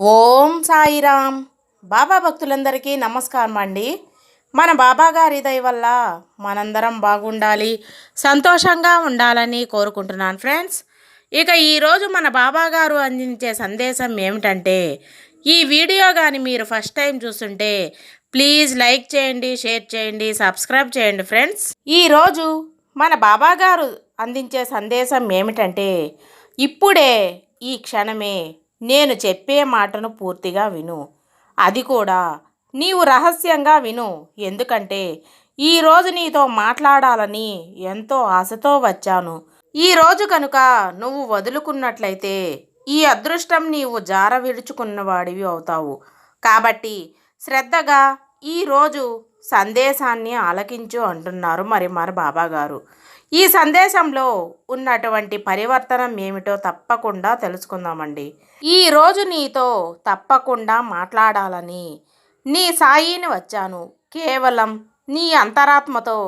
ఓం సాయిరామ్ బాబా భక్తులందరికీ నమస్కారం అండి. మన బాబా గారి దయ వల్ల మనందరం బాగుండాలి సంతోషంగా ఉండాలని కోరుకుంటున్నాను ఫ్రెండ్స్. ఇక ఈరోజు మన బాబా గారు అందించే సందేశం ఏమిటంటే ఈ వీడియో కానీ మీరు ఫస్ట్ టైం చూస్తుంటే ప్లీజ్ లైక్ చేయండి షేర్ చేయండి సబ్స్క్రైబ్ చేయండి ఫ్రెండ్స్. ఈరోజు మన బాబా గారు అందించే సందేశం ఏమిటంటే ఇప్పుడే ఈ క్షణమే నేను చెప్పే మాటను పూర్తిగా విను. అది కూడా నీవు రహస్యంగా విను. ఎందుకంటే ఈరోజు నీతో మాట్లాడాలని ఎంతో ఆశతో వచ్చాను. ఈరోజు కనుక నువ్వు వదులుకున్నట్లయితే ఈ అదృష్టం నీవు జార విడుచుకున్నవాడివి అవుతావు. కాబట్టి శ్రద్ధగా ఈరోజు సందేశాన్ని ఆలకించు అంటున్నారు మరి మన బాబాగారు. ఈ సందేశంలో ఉన్నటువంటి పరివర్తనం ఏమిటో తప్పకుండా తెలుసుకుందామండి. ఈరోజు నీతో తప్పకుండా మాట్లాడాలని నీ సాయిని వచ్చాను. కేవలం నీ అంతరాత్మతో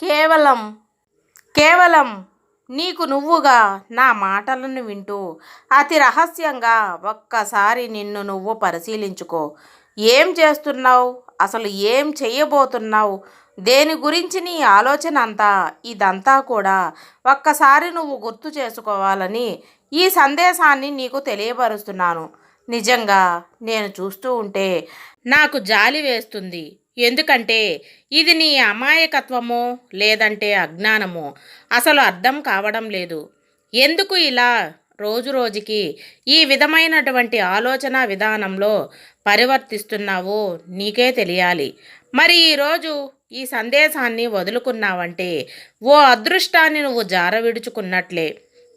కేవలం కేవలం నీకు నువ్వుగా నా మాటలను వింటూ అతి రహస్యంగా ఒక్కసారి నిన్ను నువ్వు పరిశీలించుకో. ఏం చేస్తున్నావు? అసలు ఏం చేయబోతున్నావు? దేని గురించి నీ ఆలోచన అంతా ఇదంతా కూడా ఒక్కసారి నువ్వు గుర్తు చేసుకోవాలని ఈ సందేశాన్ని నీకు తెలియపరుస్తున్నాను. నిజంగా నేను చూస్తూ ఉంటే నాకు జాలి వేస్తుంది. ఎందుకంటే ఇది నీ అమాయకత్వమో లేదంటే అజ్ఞానమో అసలు అర్థం కావడం లేదు. ఎందుకు ఇలా రోజు రోజుకి ఈ విధమైనటువంటి ఆలోచన విధానంలో పరివర్తిస్తున్నావో నీకే తెలియాలి. మరి ఈరోజు ఈ సందేశాన్ని వదులుకున్నావంటే ఓ అదృష్టాన్ని నువ్వు జారవిడుచుకున్నట్లే.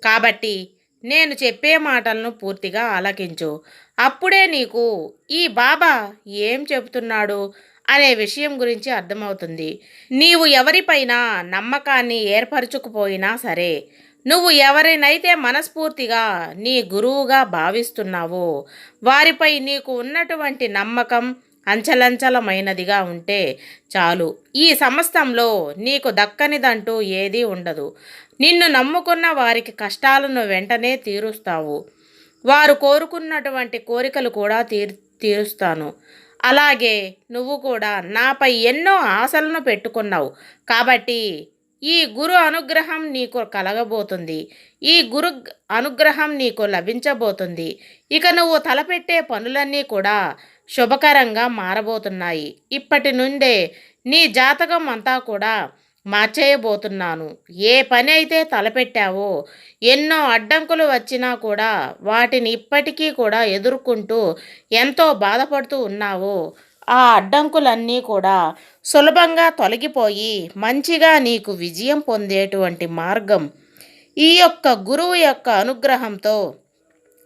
కాబట్టి నేను చెప్పే మాటలను పూర్తిగా ఆలకించు. అప్పుడే నీకు ఈ బాబా ఏం చెబుతున్నాడు అనే విషయం గురించి అర్థమవుతుంది. నీవు ఎవరిపైన నమ్మకాన్ని ఏర్పరచుకుపోయినా సరే నువ్వు ఎవరినైతే మనస్ఫూర్తిగా నీ గురువుగా భావిస్తున్నావో వారిపై నీకు ఉన్నటువంటి నమ్మకం అంచలంచలమైనదిగా ఉంటే చాలు. ఈ సమస్తంలో నీకు దక్కనిదంటూ ఏదీ ఉండదు. నిన్ను నమ్ముకున్న వారికి కష్టాలను వెంటనే తీరుస్తావు. వారు కోరుకున్నటువంటి కోరికలు కూడా తీర్ తీరుస్తాను. అలాగే నువ్వు కూడా నాపై ఎన్నో ఆశలను పెట్టుకున్నావు. కాబట్టి ఈ గురు అనుగ్రహం నీకు కలగబోతుంది. ఈ గురు అనుగ్రహం నీకు లభించబోతుంది. ఇక నువ్వు తలపెట్టే పనులన్నీ కూడా శుభకరంగా మారబోతున్నాయి. ఇప్పటి నుండే నీ జాతకం అంతా కూడా మార్చేయబోతున్నాను. ఏ పని అయితే తలపెట్టావో ఎన్నో అడ్డంకులు వచ్చినా కూడా వాటిని ఇప్పటికీ కూడా ఎదుర్కొంటూ ఎంతో బాధపడుతూ ఉన్నావో ఆ అడ్డంకులన్నీ కూడా సులభంగా తొలగిపోయి మంచిగా నీకు విజయం పొందేటువంటి మార్గం ఈ యొక్క గురువు యొక్క అనుగ్రహంతో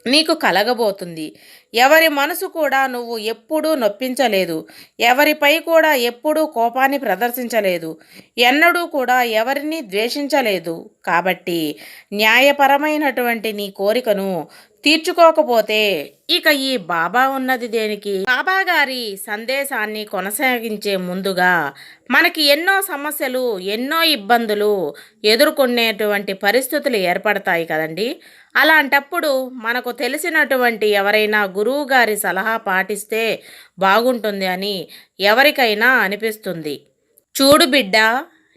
నీకు కలగబోతుంది. ఎవరి మనసు కూడా నువ్వు ఎప్పుడూ నొప్పించలేదు. ఎవరిపై కూడా ఎప్పుడూ కోపాన్ని ప్రదర్శించలేదు. ఎన్నడూ కూడా ఎవరిని ద్వేషించలేదు. కాబట్టి న్యాయపరమైనటువంటి నీ కోరికను తీర్చుకోకపోతే ఇక ఈ బాబా ఉన్నది దేనికి? బాబా గారి సందేశాన్ని కొనసాగించే ముందుగా మనకి ఎన్నో సమస్యలు ఎన్నో ఇబ్బందులు ఎదుర్కొనేటువంటి పరిస్థితులు ఏర్పడతాయి కదండి. అలాంటప్పుడు మనకు తెలిసినటువంటి ఎవరైనా గురు గారి సలహా పాటిస్తే బాగుంటుంది అని ఎవరికైనా అనిపిస్తుంది. చూడు బిడ్డ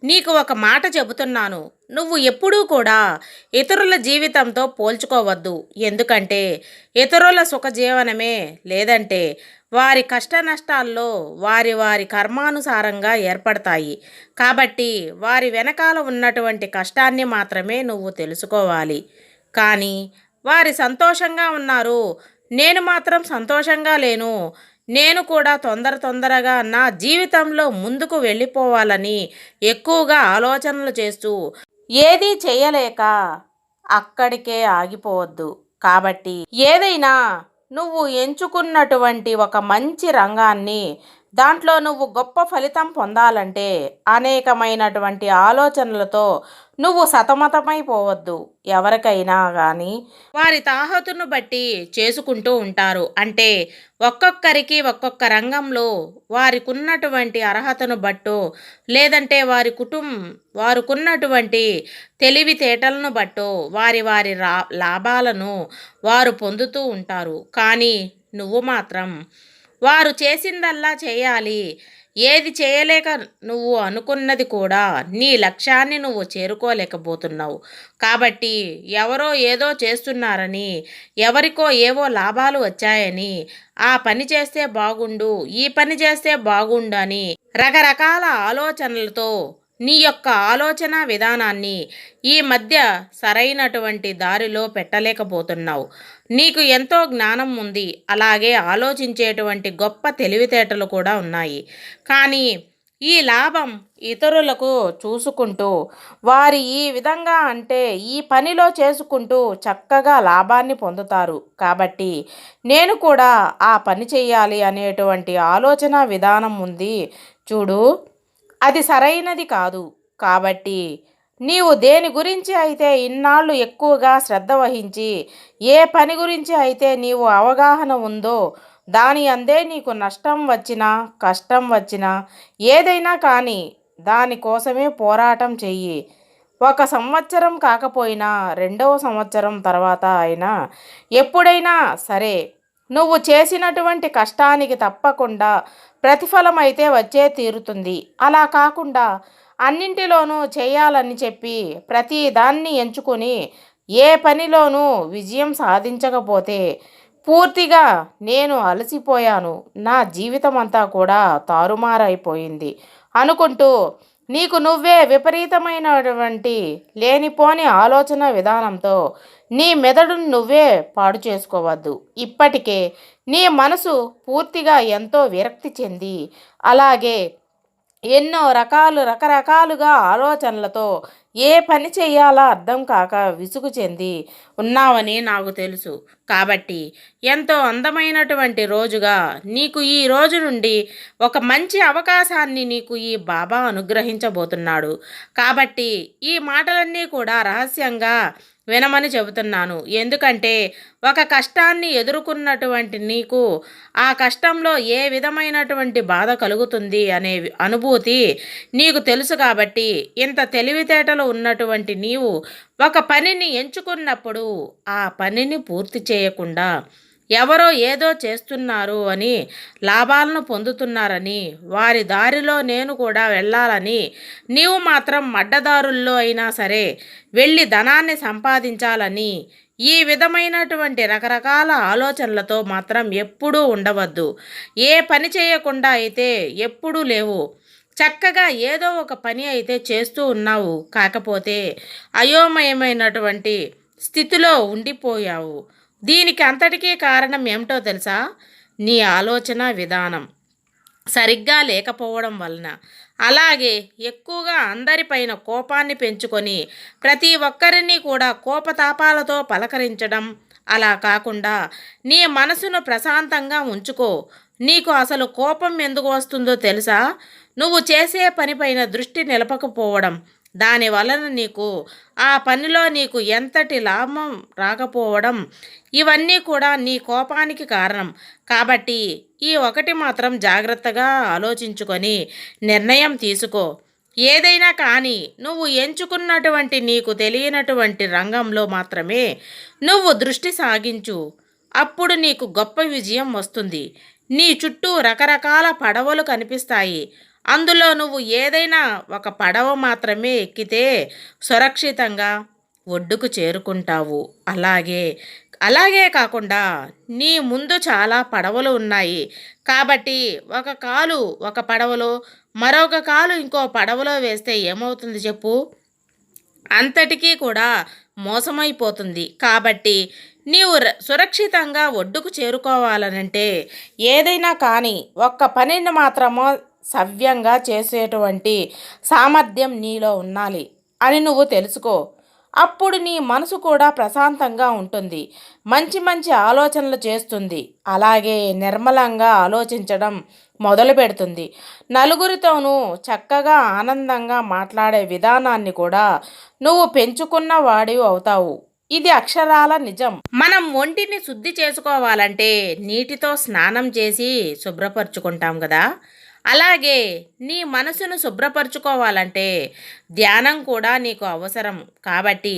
నీకు ఒక మాట చెబుతున్నాను. నువ్వు ఎప్పుడూ కూడా ఇతరుల జీవితంతో పోల్చుకోవద్దు. ఎందుకంటే ఇతరుల సుఖజీవనమే లేదంటే వారి కష్ట నష్టాల్లో వారి వారి కర్మానుసారంగా ఏర్పడతాయి. కాబట్టి వారి వెనకాల ఉన్నటువంటి కష్టాన్ని మాత్రమే నువ్వు తెలుసుకోవాలి. కానీ వారి సంతోషంగా ఉన్నారు. నేను మాత్రం సంతోషంగా లేను. నేను కూడా తొందర తొందరగా నా జీవితంలో ముందుకు వెళ్ళిపోవాలని ఎక్కువగా ఆలోచనలు చేస్తూ ఏదీ చేయలేక అక్కడికే ఆగిపోవద్దు. కాబట్టి ఏదైనా నువ్వు ఎంచుకున్నటువంటి ఒక మంచి రంగాన్ని దాంట్లో నువ్వు గొప్ప ఫలితం పొందాలంటే అనేకమైనటువంటి ఆలోచనలతో నువ్వు సతమతమైపోవద్దు ఎవరికైనా కానీ వారి తాహతును బట్టి చేసుకుంటూ ఉంటారు. అంటే ఒక్కొక్కరికి ఒక్కొక్క రంగంలో వారికున్నటువంటి అర్హతను బట్టో లేదంటే వారి కుటుంబం వారికున్నటువంటి తెలివితేటలను బట్టో వారి వారి రా లాభాలను వారు పొందుతూ ఉంటారు. కానీ నువ్వు మాత్రం వారు చేసిందల్లా చేయాలి. ఏది చేయలేక నువ్వు అనుకున్నది కూడా నీ లక్ష్యాన్ని నువ్వు చేరుకోలేకపోతున్నావు. కాబట్టి ఎవరో ఏదో చేస్తున్నారని ఎవరికో ఏవో లాభాలు వచ్చాయని ఆ పని చేస్తే బాగుండు ఈ పని చేస్తే బాగుండు అని రకరకాల ఆలోచనలతో నీ యొక్క ఆలోచన విధానాన్ని ఈ మధ్య సరైనటువంటి దారిలో పెట్టలేకపోతున్నావు. నీకు ఎంతో జ్ఞానం ఉంది. అలాగే ఆలోచించేటువంటి గొప్ప తెలివితేటలు కూడా ఉన్నాయి. కానీ ఈ లాభం ఇతరులకు చూసుకుంటూ వారి ఈ విధంగా అంటే ఈ పనిలో చేసుకుంటూ చక్కగా లాభాన్ని పొందుతారు. కాబట్టి నేను కూడా ఆ పని చేయాలి అనేటువంటి ఆలోచన విధానం ఉంది. చూడు. అది సరైనది కాదు. కాబట్టి నీవు దేని గురించి అయితే ఇన్నాళ్ళు ఎక్కువగా శ్రద్ధ వహించి ఏ పని గురించి అయితే నీవు అవగాహన ఉందో దాని అందే నీకు నష్టం వచ్చినా కష్టం వచ్చినా ఏదైనా కానీ దానికోసమే పోరాటం చెయ్యి. ఒక సంవత్సరం కాకపోయినా రెండవ సంవత్సరం తర్వాత అయినా ఎప్పుడైనా సరే నువ్వు చేసినటువంటి కష్టానికి తప్పకుండా ప్రతిఫలం అయితే వచ్చే తీరుతుంది. అలా కాకుండా అన్నింటిలోనూ చేయాలని చెప్పి ప్రతి దాన్ని ఎంచుకొని ఏ పనిలోనూ విజయం సాధించకపోతే పూర్తిగా నేను అలసిపోయాను. నా జీవితం అంతా కూడా తారుమారైపోయింది. అనుకుంటూ నీకు నువ్వే విపరీతమైనటువంటి లేనిపోని ఆలోచన విధానంతో నీ మెదడును నువ్వే పాడు చేసుకోవద్దు. ఇప్పటికే నీ మనసు పూర్తిగా ఎంతో విరక్తి చెంది అలాగే ఎన్నో రకాలు రకరకాలుగా ఆలోచనలతో ఏ పని చేయాలో అర్థం కాక విసుగు చెంది ఉన్నావని నాకు తెలుసు. కాబట్టి ఎంతో అందమైనటువంటి రోజుగా నీకు ఈ రోజు నుండి ఒక మంచి అవకాశాన్ని నీకు ఈ బాబా అనుగ్రహించబోతున్నాడు. కాబట్టి ఈ మాటలన్నీ కూడా రహస్యంగా వినమని చెబుతున్నాను. ఎందుకంటే ఒక కష్టాన్ని ఎదుర్కొన్నటువంటి నీకు ఆ కష్టంలో ఏ విధమైనటువంటి బాధ కలుగుతుంది అనే అనుభూతి నీకు తెలుసు కాబట్టి ఇంత తెలివితేటలు ఉన్నటువంటి నీవు ఒక పనిని ఎంచుకున్నప్పుడు ఆ పనిని పూర్తి చేయకుండా ఎవరో ఏదో చేస్తున్నారు అని లాభాలను పొందుతున్నారని వారి దారిలో నేను కూడా వెళ్ళాలని నీవు మాత్రం మడ్డదారుల్లో అయినా సరే వెళ్ళి ధనాన్ని సంపాదించాలని ఈ విధమైనటువంటి రకరకాల ఆలోచనలతో మాత్రం ఎప్పుడూ ఉండవద్దు. ఏ పని చేయకుండా అయితే ఎప్పుడూ లేవు. చక్కగా ఏదో ఒక పని అయితే చేస్తూ ఉన్నావు. కాకపోతే అయోమయమైనటువంటి స్థితిలో ఉండిపోయావు. దీనికి అంతటికీ కారణం ఏమిటో తెలుసా? నీ ఆలోచన విధానం. సరిగ్గా లేకపోవడం వలన. అలాగే ఎక్కువగా అందరిపైన కోపాన్ని పెంచుకొని ప్రతి ఒక్కరిని కూడా కోపతాపాలతో పలకరించడం అలా కాకుండా నీ మనసును ప్రశాంతంగా ఉంచుకో. నీకు అసలు కోపం ఎందుకు వస్తుందో తెలుసా? నువ్వు చేసే పనిపైన దృష్టి నిలపకపోవడం. దాని వలన నీకు ఆ పనిలో నీకు ఎంతటి లాభం రాకపోవడం ఇవన్నీ కూడా నీ కోపానికి కారణం. కాబట్టి ఈ ఒకటి మాత్రం జాగ్రత్తగా ఆలోచించుకొని నిర్ణయం తీసుకో. ఏదైనా కానీ నువ్వు ఎంచుకున్నటువంటి నీకు తెలియనటువంటి రంగంలో మాత్రమే నువ్వు దృష్టి సాగించు. అప్పుడు నీకు గొప్ప విజయం వస్తుంది. నీ చుట్టూ రకరకాల పడవలు కనిపిస్తాయి. అందులో నువ్వు ఏదైనా ఒక పడవ మాత్రమే ఎక్కితే సురక్షితంగా ఒడ్డుకు చేరుకుంటావు. అలాగే అలాగే కాకుండా నీ ముందు చాలా పడవలు ఉన్నాయి. కాబట్టి ఒక కాలు ఒక పడవలో మరొక కాలు ఇంకో పడవలో వేస్తే ఏమవుతుంది చెప్పు? అంతటికీ కూడా మోసమైపోతుంది. కాబట్టి నీవు సురక్షితంగా ఒడ్డుకు చేరుకోవాలనంటే ఏదైనా కానీ ఒక్క పనిని మాత్రమో సవ్యంగా చేసేటువంటి సామర్థ్యం నీలో ఉండాలి అని నువ్వు తెలుసుకో. అప్పుడు నీ మనసు కూడా ప్రశాంతంగా ఉంటుంది. మంచి మంచి ఆలోచనలు చేస్తుంది. అలాగే నిర్మలంగా ఆలోచించడం మొదలు పెడుతుంది. నలుగురితోనూ చక్కగా ఆనందంగా మాట్లాడే విధానాన్ని కూడా నువ్వు పెంచుకున్న వాడివి అవుతావు. ఇది అక్షరాల నిజం. మనం ఒంటిని శుద్ధి చేసుకోవాలంటే నీటితో స్నానం చేసి శుభ్రపరుచుకుంటాం కదా. అలాగే నీ మనసును శుభ్రపరచుకోవాలంటే ధ్యానం కూడా నీకు అవసరం. కాబట్టి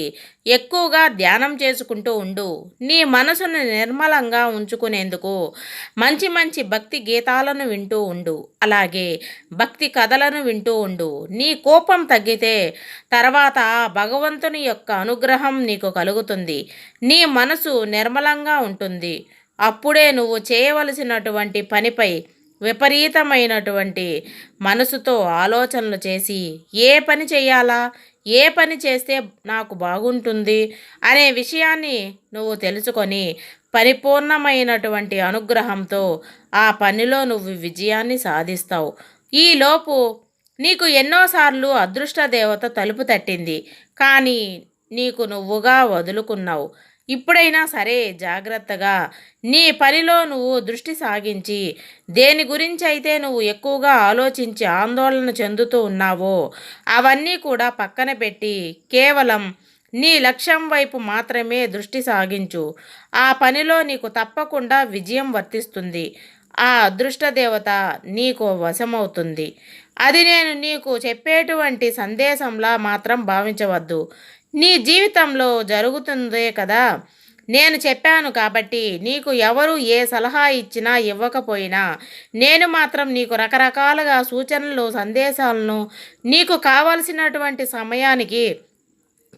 ఎక్కువగా ధ్యానం చేసుకుంటూ ఉండు. నీ మనసును నిర్మలంగా ఉంచుకునేందుకు మంచి మంచి భక్తి గీతాలను వింటూ ఉండు. అలాగే భక్తి కథలను వింటూ ఉండు. నీ కోపం తగ్గితే తర్వాత భగవంతుని యొక్క అనుగ్రహం నీకు కలుగుతుంది. నీ మనసు నిర్మలంగా ఉంటుంది. అప్పుడే నువ్వు చేయవలసినటువంటి పనిపై విపరీతమైనటువంటి మనసుతో ఆలోచనలు చేసి ఏ పని చేయాలా? ఏ పని చేస్తే నాకు బాగుంటుంది? అనే విషయాన్ని నువ్వు తెలుసుకొని పరిపూర్ణమైనటువంటి అనుగ్రహంతో ఆ పనిలో నువ్వు విజయాన్ని సాధిస్తావు. ఈలోపు నీకు ఎన్నోసార్లు అదృష్ట దేవత తలుపు తట్టింది. కానీ నీకు నువ్వుగా వదులుకున్నావు. ఇప్పుడైనా సరే జాగ్రత్తగా. నీ పనిలో నువ్వు దృష్టి సాగించి దేని గురించి అయితే నువ్వు ఎక్కువగా ఆలోచించి ఆందోళన చెందుతూ ఉన్నావో అవన్నీ కూడా పక్కన పెట్టి కేవలం నీ లక్ష్యం వైపు మాత్రమే దృష్టి సాగించు. ఆ పనిలో నీకు తప్పకుండా విజయం వర్తిస్తుంది. ఆ అదృష్టదేవత నీకు వశమవుతుంది. అది నేను నీకు చెప్పేటువంటి సందేశంలా మాత్రం భావించవద్దు. నీ జీవితంలో జరుగుతుందే కదా. నేను చెప్పాను కాబట్టి నీకు ఎవరు ఏ సలహా ఇచ్చినా ఇవ్వకపోయినా నేను మాత్రం నీకు రకరకాలుగా సూచనలు సందేశాలను నీకు కావలసినటువంటి సమయానికి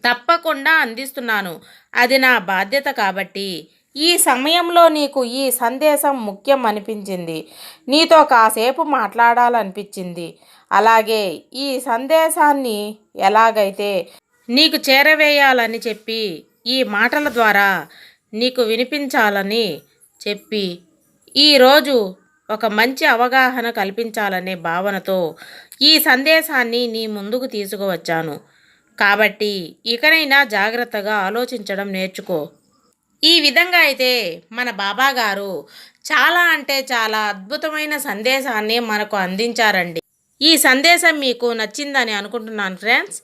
తప్పకుండా అందిస్తున్నాను. అది నా బాధ్యత కాబట్టి. ఈ సమయంలో నీకు ఈ సందేశం ముఖ్యం అనిపించింది. నీతో కాసేపు మాట్లాడాలనిపించింది. అలాగే ఈ సందేశాన్ని ఎలాగైతే నీకు చేరవేయాలని చెప్పి ఈ మాటల ద్వారా నీకు వినిపించాలని చెప్పి ఈరోజు ఒక మంచి అవగాహన కల్పించాలనే భావనతో ఈ సందేశాన్ని నీ ముందుకు తీసుకువచ్చాను. కాబట్టి ఇకనైనా జాగ్రత్తగా ఆలోచించడం నేర్చుకో. ఈ విధంగా అయితే మన బాబా గారు చాలా అంటే చాలా అద్భుతమైన సందేశాన్ని మనకు అందించారండి. ఈ సందేశం మీకు నచ్చిందని అనుకుంటున్నాను ఫ్రెండ్స్.